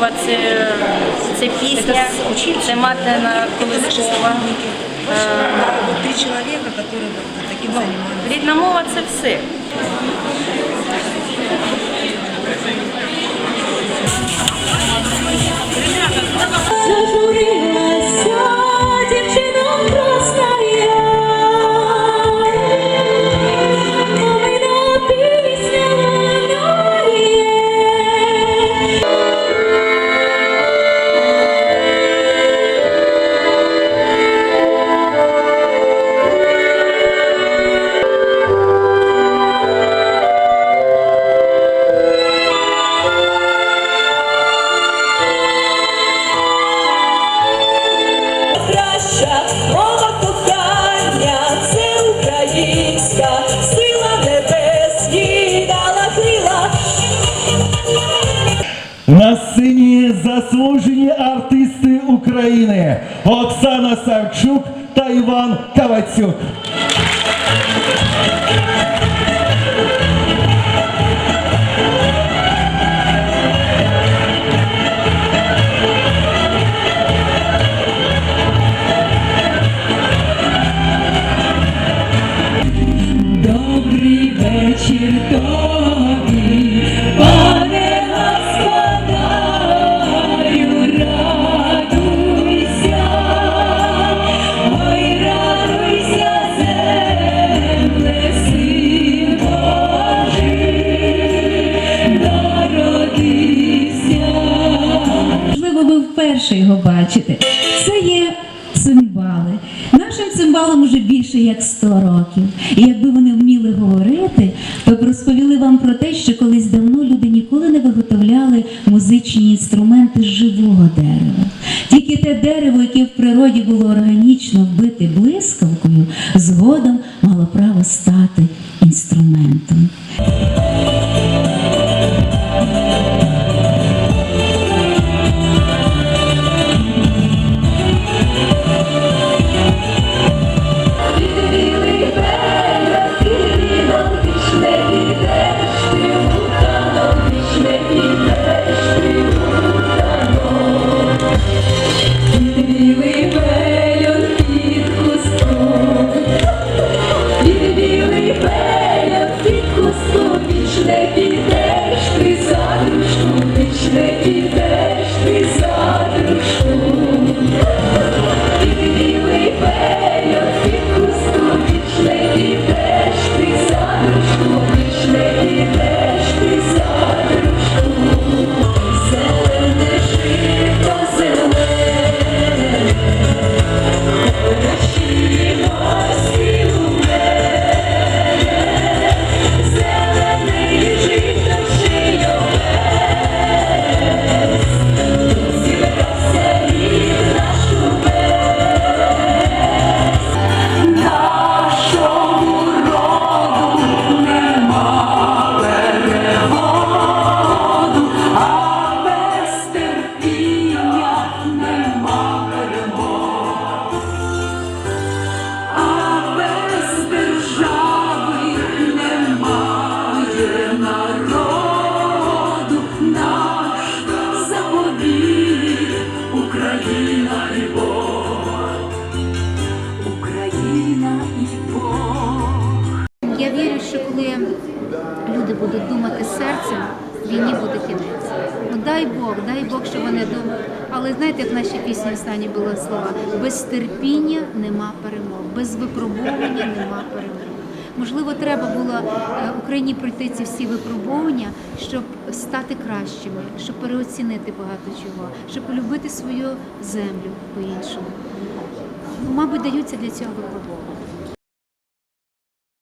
Мова це, це пісня, це матерна колискова. Человека, которые вот таким занимаются. Рідна мова це все. Заслужені артисти України Оксана Савчук та Іван Кавацюк. Вперше його бачите. Це є цимбали. Нашим цимбалам уже більше як 100 років. І якби вони вміли говорити, то б розповіли вам про те, що колись давно люди ніколи не виготовляли музичні інструменти з живого дерева. Тільки те дерево, яке в природі було органічно вбите блискавкою, згодом мало право стати інструментом. Думати війні буде кінець. Ну дай Бог, дай Бог, що вони думають. Але знаєте, як в нашій пісні останні були слова: без терпіння нема перемог, без випробовування нема перемог. Можливо, треба було е, Україні пройти ці всі випробовування, щоб стати кращими, щоб переоцінити багато чого, щоб полюбити свою землю по-іншому. Ну, мабуть, даються для цього випробовування.